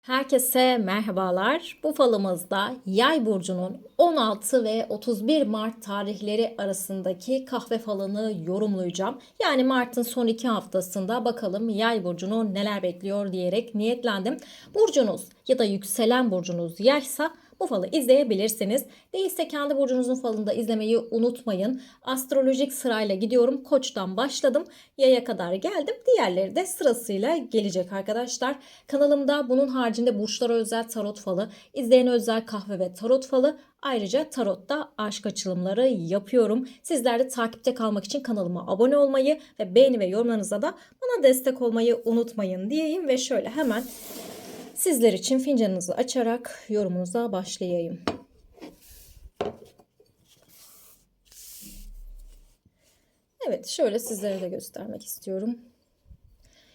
Herkese merhabalar. Bu falımızda Yay burcunun 16 ve 31 Mart tarihleri arasındaki kahve falını yorumlayacağım. Yani Mart'ın son iki haftasında bakalım Yay burcunu neler bekliyor diyerek niyetlendim. Burcunuz ya da yükselen burcunuz Yaysa bu falı izleyebilirsiniz. Değilse kendi burcunuzun falını da izlemeyi unutmayın. Astrolojik sırayla gidiyorum. Koç'tan başladım. Yaya kadar geldim. Diğerleri de sırasıyla gelecek arkadaşlar. Kanalımda bunun haricinde burçlara özel tarot falı, izleyene özel kahve ve tarot falı, Ayrıca tarotta aşk açılımları yapıyorum. Sizler de takipte kalmak için kanalıma abone olmayı ve beğeni ve yorumlarınıza da bana destek olmayı unutmayın diyeyim ve şöyle hemen Sizler için fincanınızı açarak yorumunuza başlayayım. Evet, şöyle sizlere de göstermek istiyorum.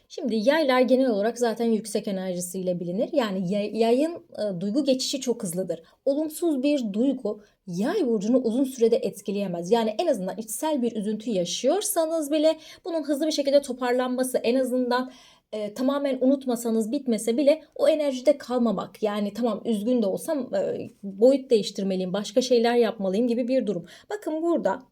Şimdi yaylar genel olarak zaten yüksek enerjisiyle bilinir. Yani yayın e, duygu geçişi çok hızlıdır. Olumsuz bir duygu yay burcunu uzun sürede etkileyemez. Yani en azından içsel bir üzüntü yaşıyorsanız bile bunun hızlı bir şekilde toparlanması en azından e, tamamen unutmasanız bitmese bile o enerjide kalmamak. Yani tamam üzgün de olsam e, boyut değiştirmeliyim, başka şeyler yapmalıyım gibi bir durum. Bakın burada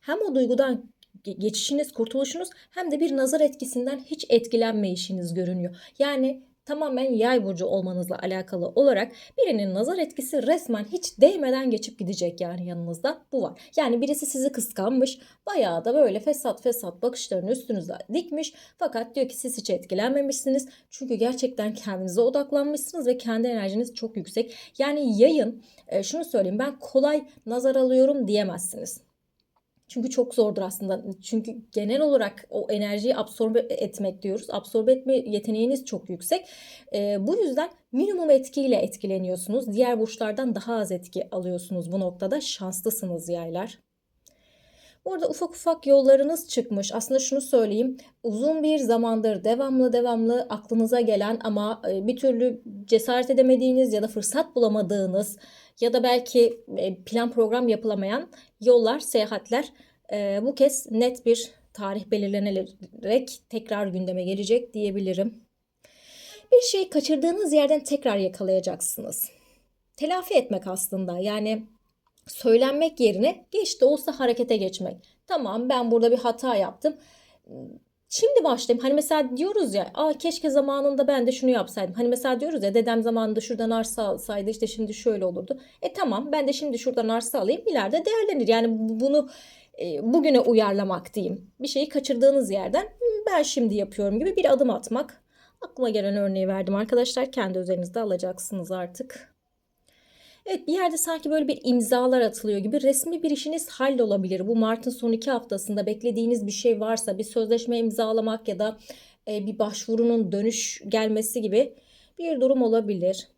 hem o duygudan geçişiniz, kurtuluşunuz hem de bir nazar etkisinden hiç etkilenmeyişiniz görünüyor. Yani tamamen yay burcu olmanızla alakalı olarak birinin nazar etkisi resmen hiç değmeden geçip gidecek yani yanınızda bu var. Yani birisi sizi kıskanmış bayağı da böyle fesat fesat bakışlarını üstünüze dikmiş fakat diyor ki siz hiç etkilenmemişsiniz. Çünkü gerçekten kendinize odaklanmışsınız ve kendi enerjiniz çok yüksek. Yani yayın e, şunu söyleyeyim ben kolay nazar alıyorum diyemezsiniz. Çünkü çok zordur aslında. Çünkü genel olarak o enerjiyi absorbe etmek diyoruz. Absorbe etme yeteneğiniz çok yüksek. E, bu yüzden minimum etkiyle etkileniyorsunuz. Diğer burçlardan daha az etki alıyorsunuz bu noktada. Şanslısınız yaylar. Orada ufak ufak yollarınız çıkmış. Aslında şunu söyleyeyim. Uzun bir zamandır devamlı devamlı aklınıza gelen ama e, bir türlü cesaret edemediğiniz ya da fırsat bulamadığınız ya da belki e, plan program yapılamayan yollar, seyahatler e, bu kez net bir tarih belirlenerek tekrar gündeme gelecek diyebilirim. Bir şey kaçırdığınız yerden tekrar yakalayacaksınız. Telafi etmek aslında yani söylenmek yerine geç de olsa harekete geçmek. Tamam ben burada bir hata yaptım. Şimdi başlayayım. Hani mesela diyoruz ya, Aa, keşke zamanında ben de şunu yapsaydım. Hani mesela diyoruz ya dedem zamanında şuradan arsa alsaydı işte şimdi şöyle olurdu. E tamam ben de şimdi şuradan arsa alayım ileride değerlenir. Yani bunu e, bugüne uyarlamak diyeyim. Bir şeyi kaçırdığınız yerden ben şimdi yapıyorum gibi bir adım atmak. Aklıma gelen örneği verdim arkadaşlar. Kendi üzerinizde alacaksınız artık. Evet bir yerde sanki böyle bir imzalar atılıyor gibi resmi bir işiniz hallolabilir. Bu Mart'ın son iki haftasında beklediğiniz bir şey varsa bir sözleşme imzalamak ya da e, bir başvurunun dönüş gelmesi gibi bir durum olabilir.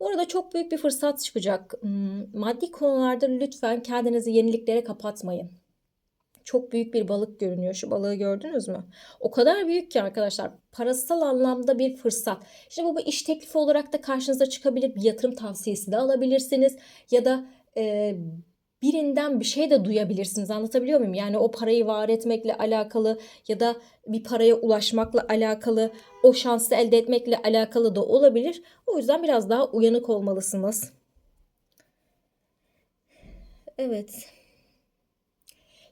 Bu arada çok büyük bir fırsat çıkacak. Hmm, maddi konularda lütfen kendinizi yeniliklere kapatmayın çok büyük bir balık görünüyor. Şu balığı gördünüz mü? O kadar büyük ki arkadaşlar. Parasal anlamda bir fırsat. Şimdi bu bir iş teklifi olarak da karşınıza çıkabilir. Bir yatırım tavsiyesi de alabilirsiniz. Ya da e, birinden bir şey de duyabilirsiniz. Anlatabiliyor muyum? Yani o parayı var etmekle alakalı ya da bir paraya ulaşmakla alakalı, o şansı elde etmekle alakalı da olabilir. O yüzden biraz daha uyanık olmalısınız. Evet.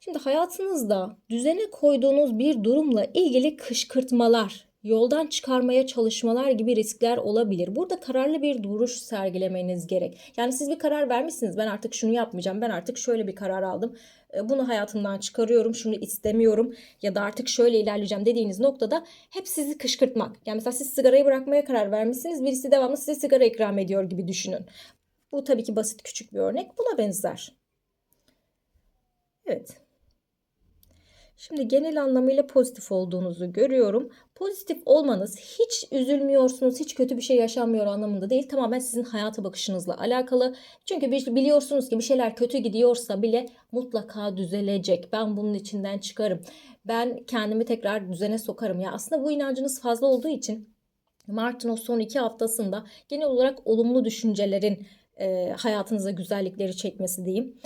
Şimdi hayatınızda düzene koyduğunuz bir durumla ilgili kışkırtmalar, yoldan çıkarmaya çalışmalar gibi riskler olabilir. Burada kararlı bir duruş sergilemeniz gerek. Yani siz bir karar vermişsiniz. Ben artık şunu yapmayacağım. Ben artık şöyle bir karar aldım. E, bunu hayatımdan çıkarıyorum. Şunu istemiyorum ya da artık şöyle ilerleyeceğim dediğiniz noktada hep sizi kışkırtmak. Yani mesela siz sigarayı bırakmaya karar vermişsiniz. Birisi devamlı size sigara ikram ediyor gibi düşünün. Bu tabii ki basit küçük bir örnek. Buna benzer. Evet. Şimdi genel anlamıyla pozitif olduğunuzu görüyorum. Pozitif olmanız hiç üzülmüyorsunuz, hiç kötü bir şey yaşanmıyor anlamında değil. Tamamen sizin hayata bakışınızla alakalı. Çünkü biliyorsunuz ki bir şeyler kötü gidiyorsa bile mutlaka düzelecek. Ben bunun içinden çıkarım. Ben kendimi tekrar düzene sokarım. Ya aslında bu inancınız fazla olduğu için Mart'ın o son iki haftasında genel olarak olumlu düşüncelerin e, hayatınıza güzellikleri çekmesi diyeyim.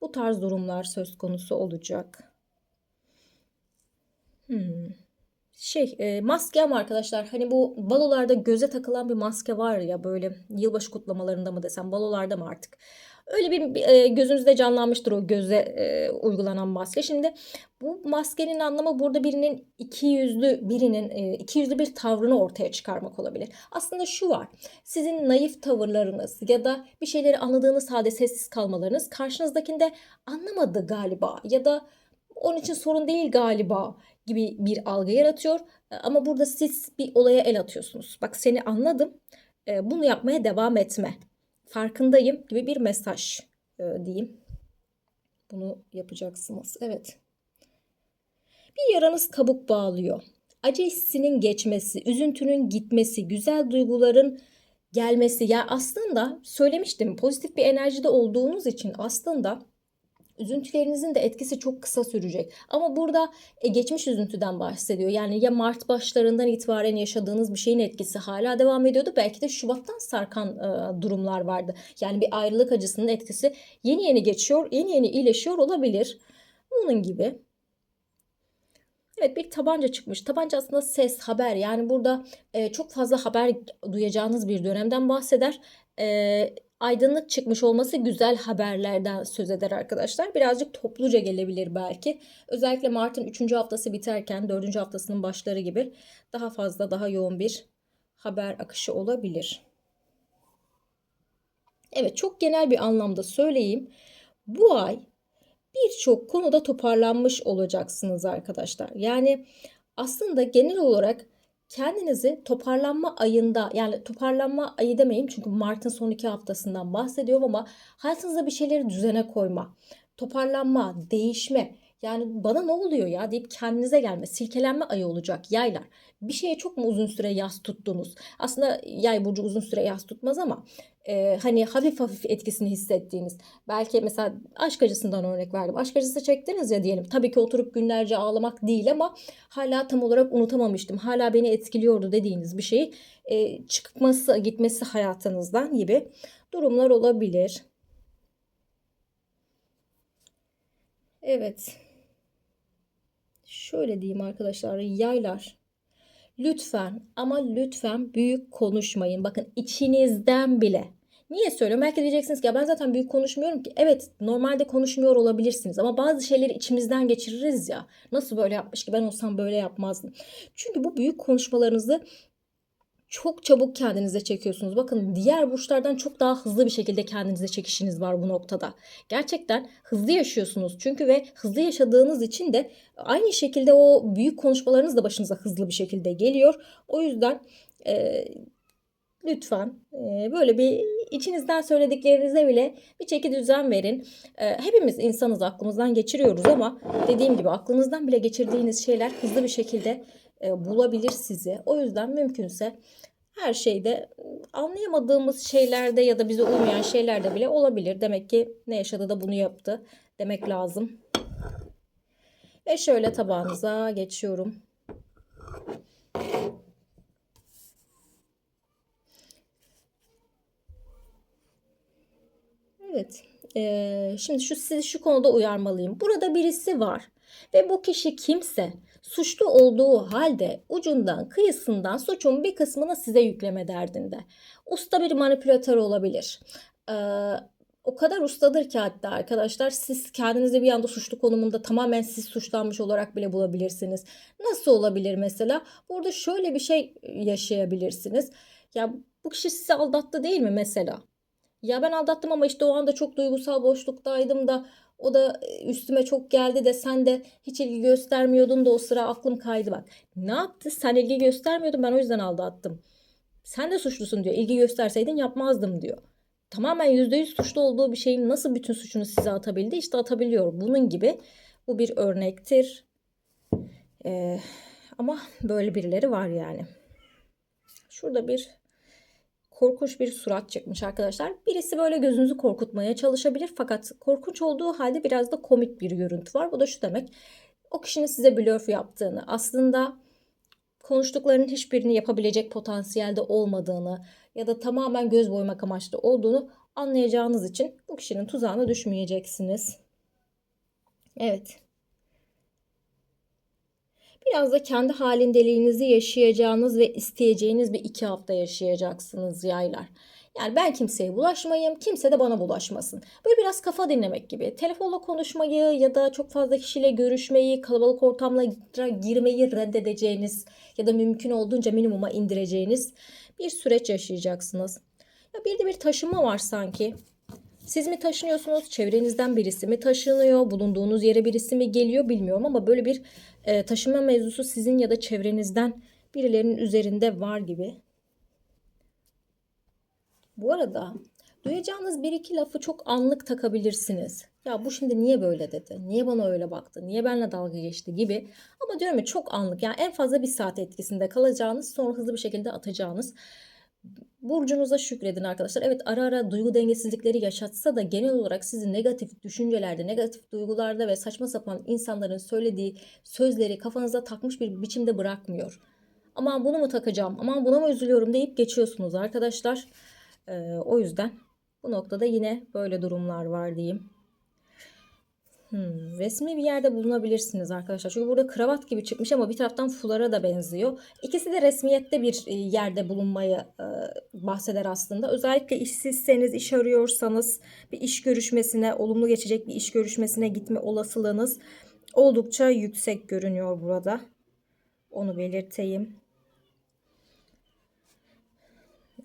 Bu tarz durumlar söz konusu olacak. Hmm. şey e, maske ama arkadaşlar hani bu balolarda göze takılan bir maske var ya böyle yılbaşı kutlamalarında mı desem balolarda mı artık. Öyle bir e, gözünüzde canlanmıştır o göze e, uygulanan maske. Şimdi bu maskenin anlamı burada birinin iki yüzlü birinin e, iki yüzlü bir tavrını ortaya çıkarmak olabilir. Aslında şu var. Sizin naif tavırlarınız ya da bir şeyleri anladığınız halde sessiz kalmalarınız karşınızdakinde anlamadı galiba ya da onun için sorun değil galiba gibi bir algı yaratıyor. E, Ama burada siz bir olaya el atıyorsunuz. Bak seni anladım. E, Bunu yapmaya devam etme. Farkındayım gibi bir mesaj e, diyeyim. Bunu yapacaksınız. Evet. Bir yaranız kabuk bağlıyor. Acı hissinin geçmesi, üzüntünün gitmesi, güzel duyguların gelmesi. Ya aslında söylemiştim pozitif bir enerjide olduğunuz için aslında üzüntülerinizin de etkisi çok kısa sürecek. Ama burada e, geçmiş üzüntüden bahsediyor. Yani ya Mart başlarından itibaren yaşadığınız bir şeyin etkisi hala devam ediyordu. Belki de Şubat'tan sarkan e, durumlar vardı. Yani bir ayrılık acısının etkisi yeni yeni geçiyor, yeni yeni iyileşiyor olabilir. Bunun gibi. Evet bir tabanca çıkmış. Tabanca aslında ses, haber. Yani burada e, çok fazla haber duyacağınız bir dönemden bahseder. E, aydınlık çıkmış olması güzel haberlerden söz eder arkadaşlar. Birazcık topluca gelebilir belki. Özellikle Mart'ın 3. haftası biterken 4. haftasının başları gibi daha fazla daha yoğun bir haber akışı olabilir. Evet çok genel bir anlamda söyleyeyim. Bu ay birçok konuda toparlanmış olacaksınız arkadaşlar. Yani aslında genel olarak kendinizi toparlanma ayında yani toparlanma ayı demeyeyim çünkü Mart'ın son iki haftasından bahsediyorum ama hayatınızda bir şeyleri düzene koyma, toparlanma, değişme yani bana ne oluyor ya deyip kendinize gelme, silkelenme ayı olacak yaylar. Bir şeye çok mu uzun süre yas tuttunuz? Aslında yay burcu uzun süre yas tutmaz ama e, hani hafif hafif etkisini hissettiğiniz. Belki mesela aşk acısından örnek verdim. Aşk acısı çektiniz ya diyelim. Tabii ki oturup günlerce ağlamak değil ama hala tam olarak unutamamıştım. Hala beni etkiliyordu dediğiniz bir şey e, çıkması, gitmesi hayatınızdan gibi durumlar olabilir. Evet. Şöyle diyeyim arkadaşlar. Yaylar. Lütfen ama lütfen büyük konuşmayın. Bakın içinizden bile. Niye söylüyorum? Belki diyeceksiniz ki ya ben zaten büyük konuşmuyorum ki. Evet normalde konuşmuyor olabilirsiniz ama bazı şeyleri içimizden geçiririz ya. Nasıl böyle yapmış ki ben olsam böyle yapmazdım. Çünkü bu büyük konuşmalarınızı çok çabuk kendinize çekiyorsunuz. Bakın diğer burçlardan çok daha hızlı bir şekilde kendinize çekişiniz var bu noktada. Gerçekten hızlı yaşıyorsunuz çünkü ve hızlı yaşadığınız için de aynı şekilde o büyük konuşmalarınız da başınıza hızlı bir şekilde geliyor. O yüzden e, lütfen e, böyle bir içinizden söylediklerinize bile bir çeki düzen verin. E, hepimiz insanız aklımızdan geçiriyoruz ama dediğim gibi aklınızdan bile geçirdiğiniz şeyler hızlı bir şekilde bulabilir sizi. O yüzden mümkünse her şeyde anlayamadığımız şeylerde ya da bize uymayan şeylerde bile olabilir. Demek ki ne yaşadı da bunu yaptı demek lazım. Ve şöyle tabağınıza geçiyorum. Evet. Ee, şimdi şu sizi şu konuda uyarmalıyım. Burada birisi var ve bu kişi kimse suçlu olduğu halde ucundan kıyısından suçun bir kısmını size yükleme derdinde. Usta bir manipülatör olabilir. Ee, o kadar ustadır ki hatta arkadaşlar siz kendinizi bir anda suçlu konumunda tamamen siz suçlanmış olarak bile bulabilirsiniz. Nasıl olabilir mesela? Burada şöyle bir şey yaşayabilirsiniz. Ya bu kişi sizi aldattı değil mi mesela? Ya ben aldattım ama işte o anda çok duygusal boşluktaydım da o da üstüme çok geldi de sen de hiç ilgi göstermiyordun da o sıra aklım kaydı bak. Ne yaptı? Sen ilgi göstermiyordun ben o yüzden aldattım. Sen de suçlusun diyor. İlgi gösterseydin yapmazdım diyor. Tamamen %100 suçlu olduğu bir şeyin nasıl bütün suçunu size atabildi? İşte atabiliyor. Bunun gibi bu bir örnektir. Ee, ama böyle birileri var yani. Şurada bir korkunç bir surat çıkmış arkadaşlar. Birisi böyle gözünüzü korkutmaya çalışabilir fakat korkunç olduğu halde biraz da komik bir görüntü var. Bu da şu demek. O kişinin size blöf yaptığını, aslında konuştuklarının hiçbirini yapabilecek potansiyelde olmadığını ya da tamamen göz boymak amaçlı olduğunu anlayacağınız için bu kişinin tuzağına düşmeyeceksiniz. Evet. Biraz da kendi halindeliğinizi yaşayacağınız ve isteyeceğiniz bir iki hafta yaşayacaksınız yaylar. Yani ben kimseye bulaşmayayım, kimse de bana bulaşmasın. Böyle biraz kafa dinlemek gibi. Telefonla konuşmayı ya da çok fazla kişiyle görüşmeyi, kalabalık ortamlara girmeyi reddedeceğiniz ya da mümkün olduğunca minimuma indireceğiniz bir süreç yaşayacaksınız. Ya bir de bir taşınma var sanki. Siz mi taşınıyorsunuz? Çevrenizden birisi mi taşınıyor? Bulunduğunuz yere birisi mi geliyor bilmiyorum ama böyle bir e, taşınma mevzusu sizin ya da çevrenizden birilerinin üzerinde var gibi. Bu arada duyacağınız bir iki lafı çok anlık takabilirsiniz. Ya bu şimdi niye böyle dedi? Niye bana öyle baktı? Niye benimle dalga geçti gibi. Ama diyorum ya çok anlık. Yani en fazla bir saat etkisinde kalacağınız sonra hızlı bir şekilde atacağınız. Burcunuza şükredin arkadaşlar. Evet ara ara duygu dengesizlikleri yaşatsa da genel olarak sizi negatif düşüncelerde, negatif duygularda ve saçma sapan insanların söylediği sözleri kafanıza takmış bir biçimde bırakmıyor. Aman bunu mu takacağım, aman buna mı üzülüyorum deyip geçiyorsunuz arkadaşlar. Ee, o yüzden bu noktada yine böyle durumlar var diyeyim. Hmm, resmi bir yerde bulunabilirsiniz arkadaşlar. Çünkü burada kravat gibi çıkmış ama bir taraftan fulara da benziyor. İkisi de resmiyette bir e, yerde bulunmayı e, bahseder aslında. Özellikle işsizseniz, iş arıyorsanız bir iş görüşmesine, olumlu geçecek bir iş görüşmesine gitme olasılığınız oldukça yüksek görünüyor burada. Onu belirteyim.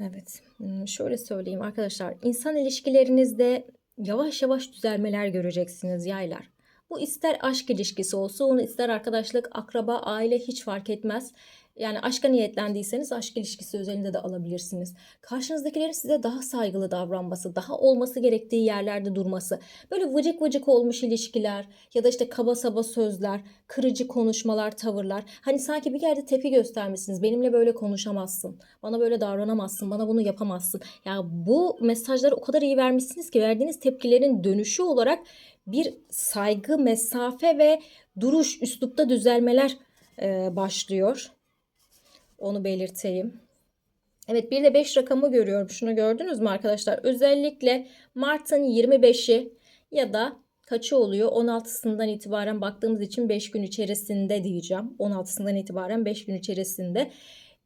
Evet, hmm, şöyle söyleyeyim arkadaşlar. İnsan ilişkilerinizde yavaş yavaş düzelmeler göreceksiniz yaylar. Bu ister aşk ilişkisi olsun, ister arkadaşlık, akraba, aile hiç fark etmez. Yani aşka niyetlendiyseniz aşk ilişkisi özelinde de alabilirsiniz. Karşınızdakilerin size daha saygılı davranması, daha olması gerektiği yerlerde durması, böyle vıcık vıcık olmuş ilişkiler ya da işte kaba saba sözler, kırıcı konuşmalar, tavırlar. Hani sanki bir yerde tepki göstermişsiniz. Benimle böyle konuşamazsın, bana böyle davranamazsın, bana bunu yapamazsın. Ya bu mesajları o kadar iyi vermişsiniz ki verdiğiniz tepkilerin dönüşü olarak bir saygı, mesafe ve duruş, üslupta düzelmeler başlıyor. Onu belirteyim. Evet bir de 5 rakamı görüyorum. Şunu gördünüz mü arkadaşlar? Özellikle Mart'ın 25'i ya da kaçı oluyor? 16'sından itibaren baktığımız için 5 gün içerisinde diyeceğim. 16'sından itibaren 5 gün içerisinde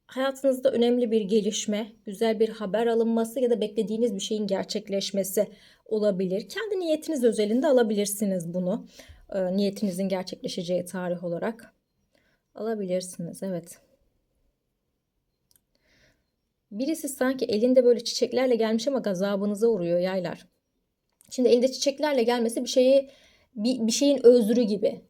hayatınızda önemli bir gelişme, güzel bir haber alınması ya da beklediğiniz bir şeyin gerçekleşmesi olabilir. Kendi niyetiniz özelinde alabilirsiniz bunu. E, niyetinizin gerçekleşeceği tarih olarak alabilirsiniz. Evet. Birisi sanki elinde böyle çiçeklerle gelmiş ama gazabınıza uğruyor yaylar. Şimdi elinde çiçeklerle gelmesi bir şeyi bir, bir şeyin özrü gibi.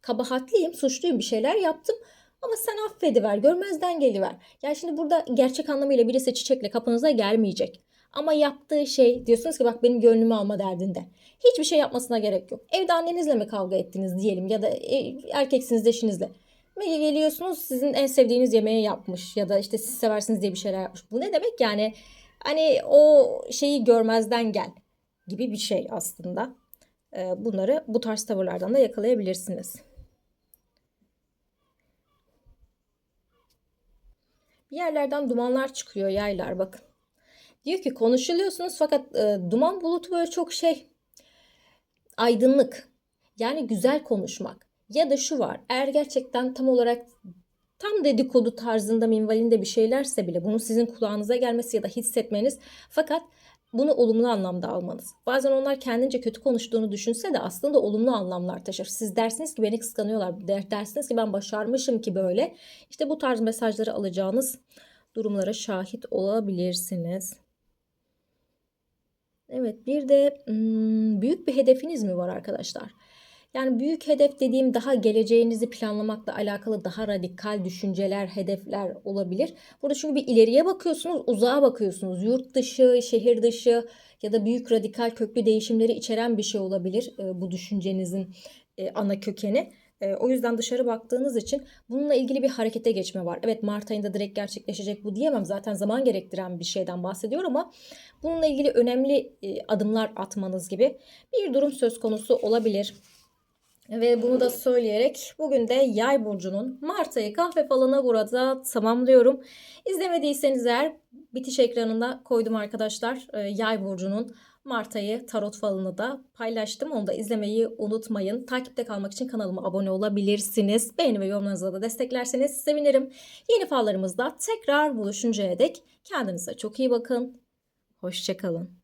Kabahatliyim, suçluyum, bir şeyler yaptım ama sen affediver, görmezden geliver. Yani şimdi burada gerçek anlamıyla birisi çiçekle kapınıza gelmeyecek. Ama yaptığı şey diyorsunuz ki bak benim gönlümü alma derdinde. Hiçbir şey yapmasına gerek yok. Evde annenizle mi kavga ettiniz diyelim ya da e, erkeksiniz eşinizle. Ve geliyorsunuz sizin en sevdiğiniz yemeği yapmış ya da işte siz seversiniz diye bir şeyler yapmış. Bu ne demek yani? Hani o şeyi görmezden gel gibi bir şey aslında. Bunları bu tarz tavırlardan da yakalayabilirsiniz. Bir yerlerden dumanlar çıkıyor yaylar bakın. Diyor ki konuşuluyorsunuz fakat e, duman bulutu böyle çok şey aydınlık. Yani güzel konuşmak. Ya da şu var. Eğer gerçekten tam olarak tam dedikodu tarzında minvalinde bir şeylerse bile bunun sizin kulağınıza gelmesi ya da hissetmeniz fakat bunu olumlu anlamda almanız. Bazen onlar kendince kötü konuştuğunu düşünse de aslında olumlu anlamlar taşır. Siz dersiniz ki beni kıskanıyorlar. Der, dersiniz ki ben başarmışım ki böyle. İşte bu tarz mesajları alacağınız durumlara şahit olabilirsiniz. Evet bir de hmm, büyük bir hedefiniz mi var arkadaşlar? Yani büyük hedef dediğim daha geleceğinizi planlamakla alakalı daha radikal düşünceler, hedefler olabilir. Burada çünkü bir ileriye bakıyorsunuz, uzağa bakıyorsunuz. Yurt dışı, şehir dışı ya da büyük radikal köklü değişimleri içeren bir şey olabilir e, bu düşüncenizin e, ana kökeni. E, o yüzden dışarı baktığınız için bununla ilgili bir harekete geçme var. Evet Mart ayında direkt gerçekleşecek bu diyemem. Zaten zaman gerektiren bir şeyden bahsediyor ama bununla ilgili önemli adımlar atmanız gibi bir durum söz konusu olabilir. Ve bunu da söyleyerek bugün de Yay burcunun Mart ayı kahve falına burada tamamlıyorum. İzlemediyseniz eğer bitiş ekranında koydum arkadaşlar. Yay burcunun Mart ayı tarot falını da paylaştım. Onu da izlemeyi unutmayın. Takipte kalmak için kanalıma abone olabilirsiniz. Beğeni ve yorumlarınızla da desteklerseniz sevinirim. Yeni fallarımızda tekrar buluşuncaya dek kendinize çok iyi bakın. Hoşçakalın.